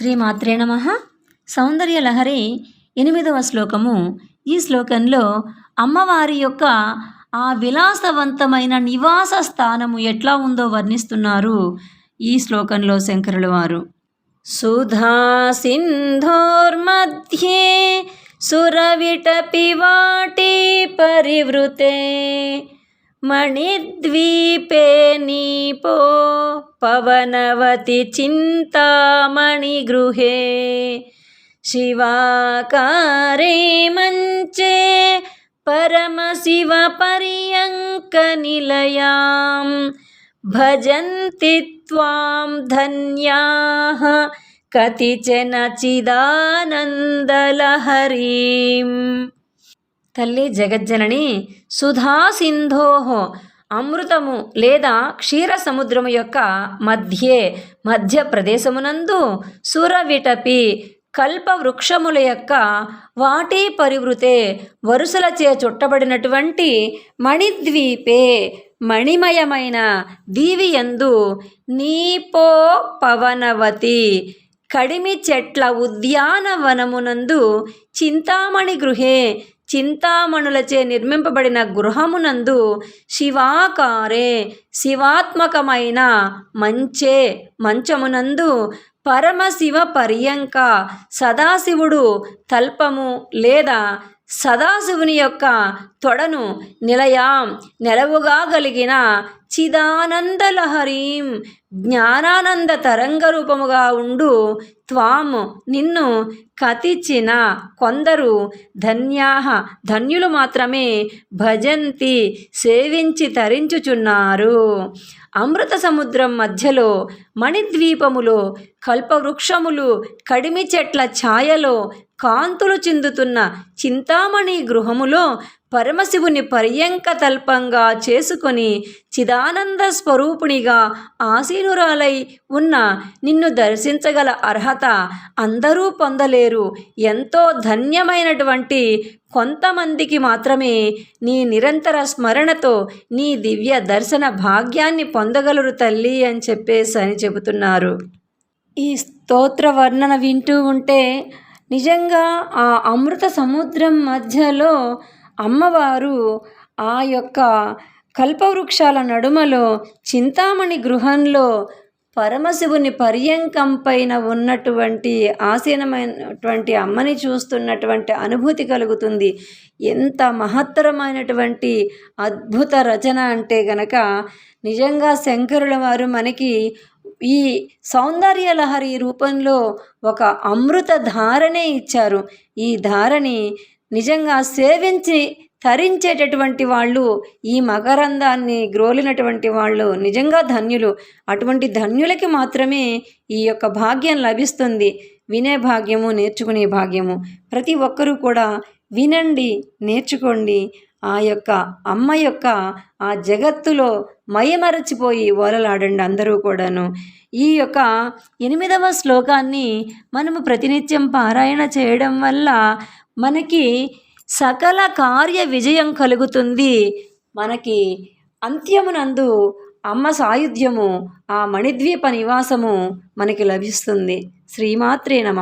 శ్రీమాత్రే నమ. సౌందర్య లహరి ఎనిమిదవ శ్లోకము. ఈ శ్లోకంలో అమ్మవారి యొక్క ఆ విలాసవంతమైన నివాస స్థానము ఎట్లా ఉందో వర్ణిస్తున్నారు ఈ శ్లోకంలో శంకరుల వారు. సుధా సింధోర్మధ్యే సురవిటపి వాటి పరివృతే మణిద్వీపే నీపో పవనవతి చింతామణిగృహే శివాకారే మంచే परमशिवपर्यङ्कनिलयां भजन्ति त्वां धन्याः కతిచన చిదానందలహరీం తల్లి జగజ్జనని సుధా సింధోహో అమృతము లేదా క్షీర సముద్రము యొక్క మధ్యే మధ్య ప్రదేశమునందు సురవిటపి కల్ప వృక్షముల యొక్క వాటి పరివృతే వరుసలచే చుట్టబడినటువంటి మణిద్వీపే మణిమయమైన దీవియందు నీపో పవనవతి కడిమి చెట్ల ఉద్యానవనమునందు చింతామణి గృహే చింతామణులచే నిర్మింపబడిన గృహమునందు శివాకారే శివాత్మకమైన మంచే మంచమునందు పరమశివ పర్యంక సదాశివుడు తల్పము లేదా సదాశివుని యొక్క తొడను నిలయాం నెలవుగా కలిగిన చిదానందలహరీం జ్ఞానానంద తరంగ రూపముగా ఉండు త్వాము నిన్ను కతిచిన కొందరు ధన్యాహ ధన్యులు మాత్రమే భజంతి సేవించి తరించుచున్నారు. అమృత సముద్రం మధ్యలో మణిద్వీపములో కల్పవృక్షములు కడిమి చెట్ల ఛాయలో కాంతులు చిందుతున్న చింతామణి గృహములో పరమశివుని పర్యంక తల్పంగా చేసుకొని చిదానంద స్వరూపునిగా ఆసీనురాలై ఉన్న నిన్ను దర్శించగల అర్హత అందరూ పొందలేరు. ఎంతో ధన్యమైనటువంటి కొంతమందికి మాత్రమే నీ నిరంతర స్మరణతో నీ దివ్య దర్శన భాగ్యాన్ని పొందగలరు తల్లి అని చెప్పేసి అని చెబుతున్నారు. ఈ స్తోత్ర వర్ణన వింటూ ఉంటే నిజంగా ఆ అమృత సముద్రం మధ్యలో అమ్మవారు ఆ యొక్క కల్పవృక్షాల నడుమలో చింతామణి గృహంలో పరమశివుని పర్యంకం పైన ఉన్నటువంటి ఆసీనమైనటువంటి అమ్మని చూస్తున్నటువంటి అనుభూతి కలుగుతుంది. ఎంత మహత్తరమైనటువంటి అద్భుత రచన అంటే గనక నిజంగా శంకరుల వారు మనకి ఈ సౌందర్య లహరి రూపంలో ఒక అమృత ధారనే ఇచ్చారు. ఈ ధారని నిజంగా సేవించి తరించేటటువంటి వాళ్ళు ఈ మకరందాన్ని గ్రోలినటువంటి వాళ్ళు నిజంగా ధన్యులు. అటువంటి ధన్యులకి మాత్రమే ఈ యొక్క భాగ్యం లభిస్తుంది. వినే భాగ్యము నేర్చుకునే భాగ్యము. ప్రతి ఒక్కరూ కూడా వినండి నేర్చుకోండి. ఆ యొక్క అమ్మ యొక్క ఆ జగత్తులో మయమరచిపోయి ఓలలాడండి అందరూ కూడాను. ఈ యొక్క ఎనిమిదవ శ్లోకాన్ని మనము ప్రతినిత్యం పారాయణ చేయడం వల్ల మనకి సకల కార్య విజయం కలుగుతుంది. మనకి అంత్యమునందు అమ్మ సాయుధ్యము ఆ మణిద్వీప నివాసము మనకి లభిస్తుంది. శ్రీమాత్రే నమ.